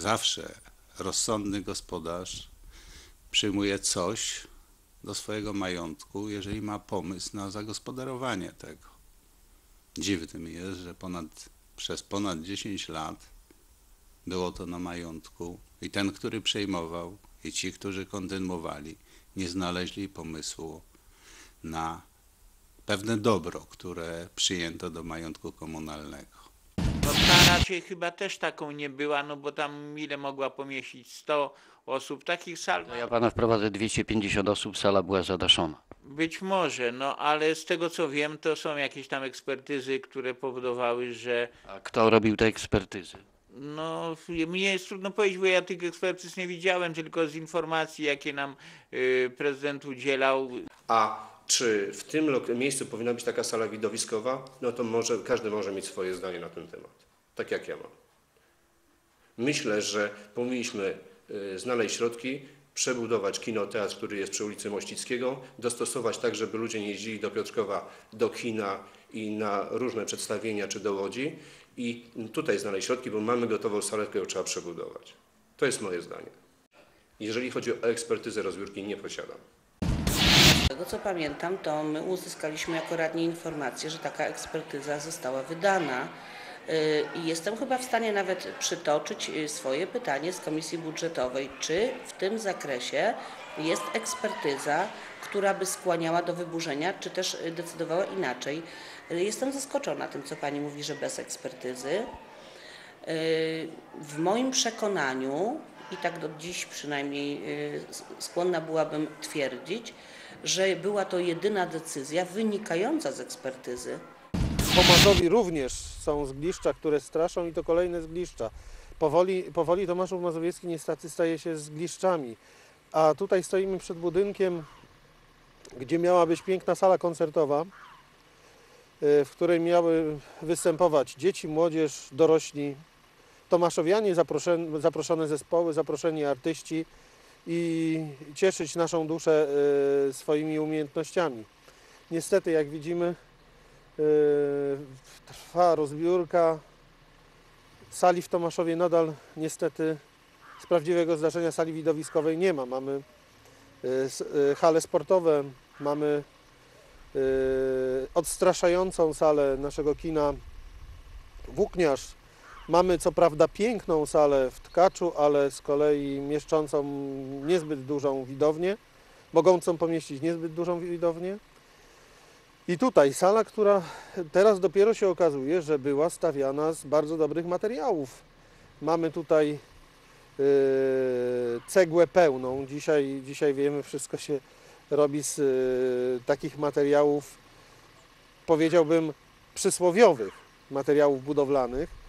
zawsze rozsądny gospodarz przyjmuje coś do swojego majątku, jeżeli ma pomysł na zagospodarowanie tego. Dziwnym jest, że ponad, przez ponad 10 lat było to na majątku i ten, który przejmował, i ci, którzy kontynuowali, nie znaleźli pomysłu na pewne dobro, które przyjęto do majątku komunalnego. No ta raczej chyba też taką nie była, no bo tam ile mogła pomieścić 100 osób. Takich sal No ja pana wprowadzę 250 osób, sala była zadaszona. być może, no ale z tego co wiem, to są jakieś tam ekspertyzy, które powodowały, że A kto robił te ekspertyzy? no mnie jest trudno powiedzieć, bo ja tych ekspertyz nie widziałem, tylko z informacji, jakie nam y, prezydent udzielał, A czy w tym miejscu powinna być taka sala widowiskowa? No to może, każdy może mieć swoje zdanie na ten temat. Tak jak ja mam. Myślę, że powinniśmy y, znaleźć środki, przebudować kinoteatr, który jest przy ulicy Mościckiego, dostosować tak, żeby ludzie nie jeździli do Piotrkowa, do kina i na różne przedstawienia czy do Łodzi i tutaj znaleźć środki, bo mamy gotową salę, którą trzeba przebudować. To jest moje zdanie. Jeżeli chodzi o ekspertyzę rozbiórki, nie posiadam. Tego co pamiętam, to my uzyskaliśmy jako radni informację, że taka ekspertyza została wydana. Yy, I jestem chyba w stanie nawet przytoczyć yy, swoje pytanie z Komisji Budżetowej, czy w tym zakresie jest ekspertyza, która by skłaniała do wyburzenia, czy też yy, decydowała inaczej. Jestem zaskoczona tym, co Pani mówi, że bez ekspertyzy. W moim przekonaniu, i tak do dziś przynajmniej skłonna byłabym twierdzić, że była to jedyna decyzja wynikająca z ekspertyzy. Pomazowi również są zgliszcza, które straszą i to kolejne zgliszcza. Powoli, powoli Tomaszów Mazowiecki niestety staje się zgliszczami. A tutaj stoimy przed budynkiem, gdzie miała być piękna sala koncertowa, y, w której miały występować dzieci, młodzież, dorośli, tomaszowianie, zaproszone, zaproszone zespoły, zaproszeni artyści i cieszyć naszą duszę y, swoimi umiejętnościami. Niestety, jak widzimy, Yy, Trwa rozbiórka. Sali w Tomaszowie nadal niestety z prawdziwego zdarzenia sali widowiskowej nie ma. Mamy yy, hale sportowe, mamy odstraszającą salę naszego kina Włókniarz. Mamy co prawda piękną salę w Tkaczu, ale z kolei mieszczącą niezbyt dużą widownię, mogącą pomieścić niezbyt dużą widownię. I tutaj sala, która teraz dopiero się okazuje, że była stawiana z bardzo dobrych materiałów. Mamy tutaj yy, cegłę pełną. Dzisiaj, dzisiaj wiemy, wszystko się robi z yy, takich materiałów, powiedziałbym, przysłowiowych materiałów budowlanych.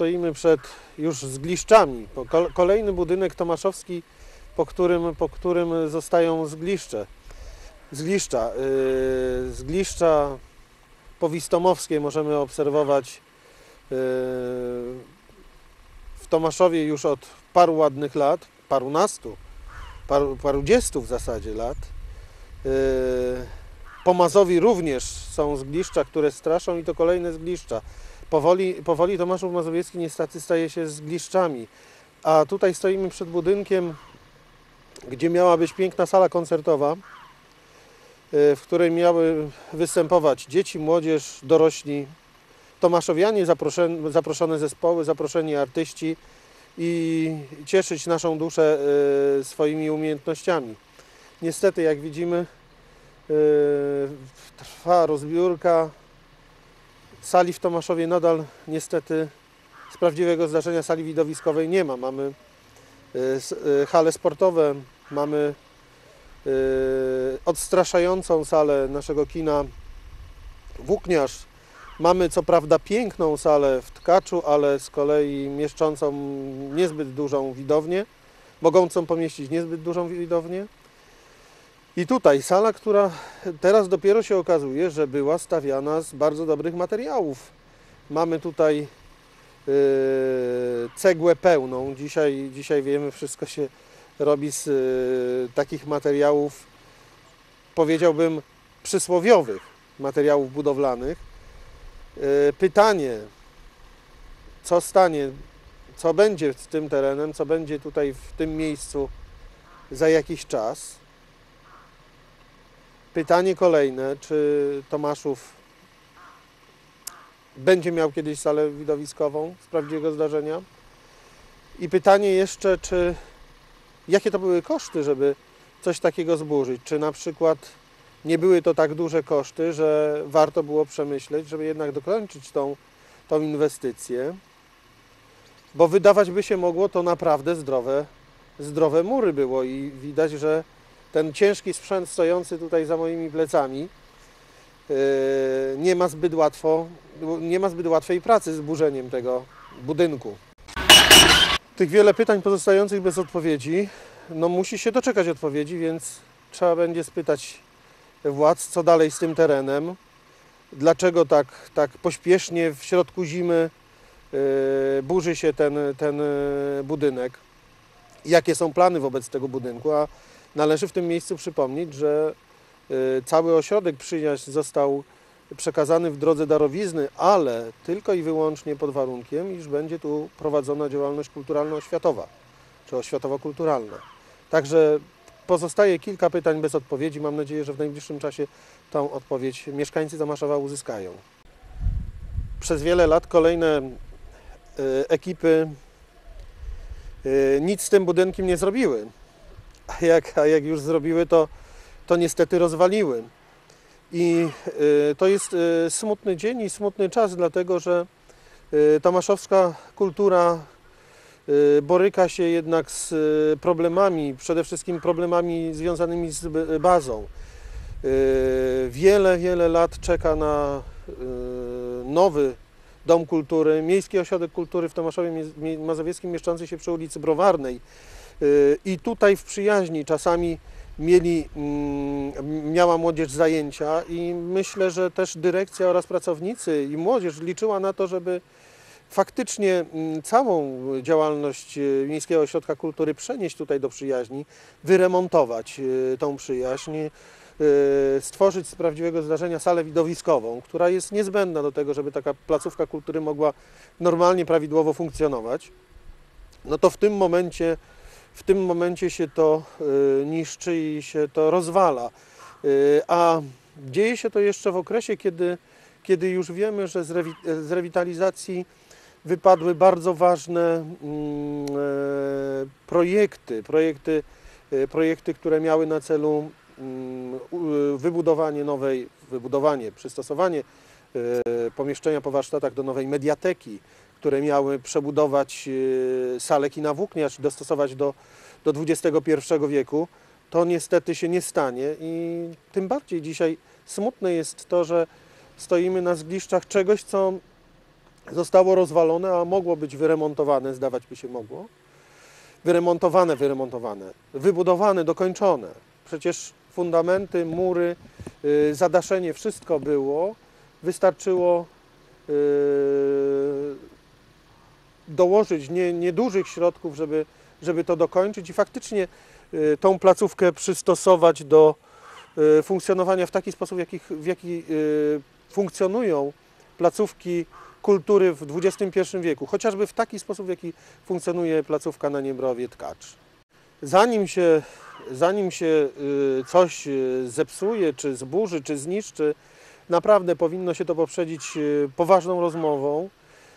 Stoimy przed już zgliszczami. Kolejny budynek tomaszowski, po którym, po którym zostają zgliszcze. Zgliszcza. Yy, zgliszcza powistomowskie możemy obserwować yy, w Tomaszowie już od paru ładnych lat, parunastu, paru, parudziestu w zasadzie lat. Yy, po Mazowi również są zgliszcza, które straszą i to kolejne zgliszcza. Powoli, powoli Tomaszów Mazowiecki niestety staje się zgliszczami. A tutaj stoimy przed budynkiem, gdzie miała być piękna sala koncertowa, y, w której miały występować dzieci, młodzież, dorośli, tomaszowianie, zaproszone, zaproszone zespoły, zaproszeni artyści i cieszyć naszą duszę y, swoimi umiejętnościami. Niestety, jak widzimy, Trwa rozbiórka. Sali w Tomaszowie nadal niestety z prawdziwego zdarzenia sali widowiskowej nie ma. Mamy y, y, hale sportowe, mamy y, odstraszającą salę naszego kina Włókniarz. Mamy co prawda piękną salę w Tkaczu, ale z kolei mieszczącą niezbyt dużą widownię, mogącą pomieścić niezbyt dużą widownię. I tutaj sala, która teraz dopiero się okazuje, że była stawiana z bardzo dobrych materiałów. Mamy tutaj yy, cegłę pełną. Dzisiaj, dzisiaj wiemy, wszystko się robi z yy, takich materiałów, powiedziałbym, przysłowiowych materiałów budowlanych. Yy, pytanie, co stanie, co będzie z tym terenem, co będzie tutaj w tym miejscu za jakiś czas. Pytanie kolejne, czy Tomaszów będzie miał kiedyś salę widowiskową z prawdziwego zdarzenia? I pytanie jeszcze, czy jakie to były koszty, żeby coś takiego zburzyć? Czy na przykład nie były to tak duże koszty, że warto było przemyśleć, żeby jednak dokończyć tą, tą inwestycję? Bo wydawać by się mogło to naprawdę zdrowe, zdrowe mury było i widać, że ten ciężki sprzęt stojący tutaj za moimi plecami yy, nie ma zbyt łatwo, nie ma zbyt łatwej pracy z burzeniem tego budynku. Tych wiele pytań pozostających bez odpowiedzi, no musi się doczekać odpowiedzi, więc trzeba będzie spytać władz, co dalej z tym terenem, dlaczego tak, tak pośpiesznie w środku zimy yy, burzy się ten, ten yy, budynek, jakie są plany wobec tego budynku, a Należy w tym miejscu przypomnieć, że y, cały ośrodek przyjaźń został przekazany w drodze darowizny, ale tylko i wyłącznie pod warunkiem, iż będzie tu prowadzona działalność kulturalno-oświatowa, czy oświatowo-kulturalna. Także pozostaje kilka pytań bez odpowiedzi. Mam nadzieję, że w najbliższym czasie tą odpowiedź mieszkańcy Tomaszowa uzyskają. Przez wiele lat kolejne y, ekipy y, nic z tym budynkiem nie zrobiły a jak, a jak już zrobiły, to, to niestety rozwaliły. I y, to jest y, smutny dzień i smutny czas, dlatego że y, tomaszowska kultura boryka się jednak z problemami, przede wszystkim problemami związanymi z bazą. Wiele, wiele lat czeka na nowy Dom Kultury, Miejski Ośrodek Kultury w Tomaszowie Mazowieckim, mieszczący się przy ulicy Browarnej. Y, I tutaj w przyjaźni czasami mieli, mm, miała młodzież zajęcia i myślę, że też dyrekcja oraz pracownicy i młodzież liczyła na to, żeby faktycznie mm, całą działalność y, Miejskiego Ośrodka Kultury przenieść tutaj do przyjaźni, wyremontować y, tą przyjaźń, stworzyć z prawdziwego zdarzenia salę widowiskową, która jest niezbędna do tego, żeby taka placówka kultury mogła normalnie, prawidłowo funkcjonować. No to w tym momencie w tym momencie się to y, niszczy i się to rozwala. Y, A dzieje się to jeszcze w okresie, kiedy, kiedy już wiemy, że z, rewi, z rewitalizacji wypadły bardzo ważne mm, e, projekty, projekty, e, projekty, które miały na celu mm, wybudowanie nowej, wybudowanie, przystosowanie e, pomieszczenia po warsztatach do nowej mediateki, które miały przebudować e, salę kina Włókniarz, dostosować do, do XXI wieku, to niestety się nie stanie i tym bardziej dzisiaj smutne jest to, że stoimy na zgliszczach czegoś, co zostało rozwalone, a mogło być wyremontowane, zdawać by się mogło. Wyremontowane, wyremontowane, wybudowane, dokończone. Przecież fundamenty, mury, y, zadaszenie, wszystko było. Wystarczyło y, dołożyć nie, niedużych środków, żeby, żeby to dokończyć i faktycznie y, tą placówkę przystosować do y, funkcjonowania w taki sposób, w jaki, w jaki y, funkcjonują placówki kultury w XXI wieku, chociażby w taki sposób, w jaki funkcjonuje placówka na Niembrowie Tkacz. Zanim się, zanim się coś zepsuje, czy zburzy, czy zniszczy, naprawdę powinno się to poprzedzić poważną rozmową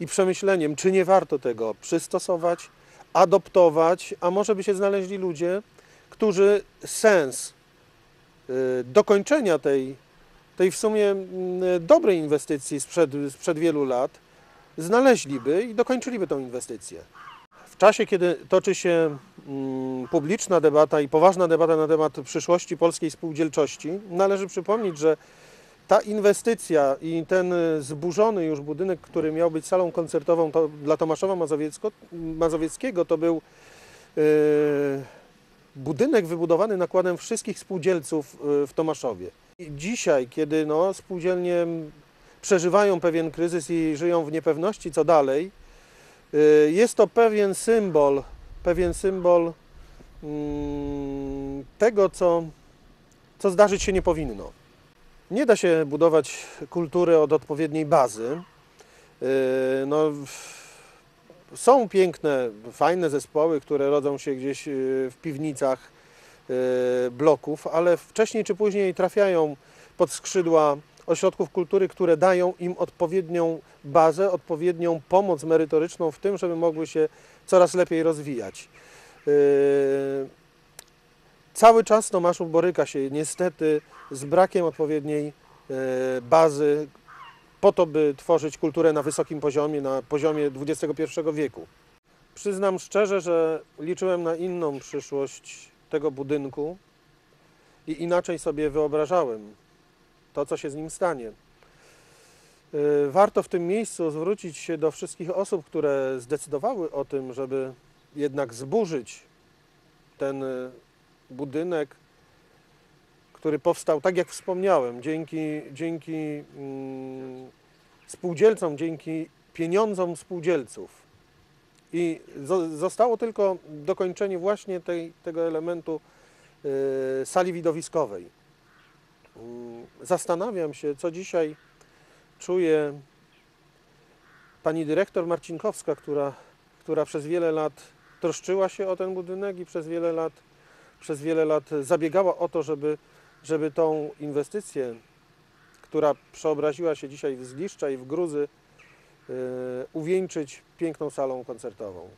i przemyśleniem, czy nie warto tego przystosować, adoptować, a może by się znaleźli ludzie, którzy sens y, dokończenia tej, tej w sumie mm, dobrej inwestycji sprzed, sprzed wielu lat, znaleźliby i dokończyliby tą inwestycję. W czasie, kiedy toczy się mm, publiczna debata i poważna debata na temat przyszłości polskiej spółdzielczości, należy przypomnieć, że ta inwestycja i ten y, zburzony już budynek, który miał być salą koncertową to dla Tomaszowa Mazowieckiego, to był y, budynek wybudowany nakładem wszystkich spółdzielców y, w Tomaszowie. I dzisiaj, kiedy no, spółdzielnie przeżywają pewien kryzys i żyją w niepewności, co dalej, y, jest to pewien symbol, pewien symbol mm, tego, co, co zdarzyć się nie powinno. Nie da się budować kultury od odpowiedniej bazy. Yy, No, są piękne, fajne zespoły, które rodzą się gdzieś yy, w piwnicach yy, bloków, ale wcześniej czy później trafiają pod skrzydła ośrodków kultury, które dają im odpowiednią bazę, odpowiednią pomoc merytoryczną w tym, żeby mogły się coraz lepiej rozwijać. Cały czas Tomaszów boryka się niestety z brakiem odpowiedniej e, bazy po to, by tworzyć kulturę na wysokim poziomie, na poziomie XXI wieku. Przyznam szczerze, że liczyłem na inną przyszłość tego budynku i inaczej sobie wyobrażałem to, co się z nim stanie. E, Warto w tym miejscu zwrócić się do wszystkich osób, które zdecydowały o tym, żeby jednak zburzyć ten budynek, który powstał, tak jak wspomniałem, dzięki, dzięki mm, spółdzielcom, dzięki pieniądzom spółdzielców. I zo- zostało tylko dokończenie właśnie tej, tego elementu y, sali widowiskowej. Mm, Zastanawiam się, co dzisiaj czuje pani dyrektor Marcinkowska, która, która przez wiele lat troszczyła się o ten budynek i przez wiele lat przez wiele lat zabiegała o to, żeby, żeby tą inwestycję, która przeobraziła się dzisiaj w zgliszcza i w gruzy, yy, uwieńczyć piękną salą koncertową.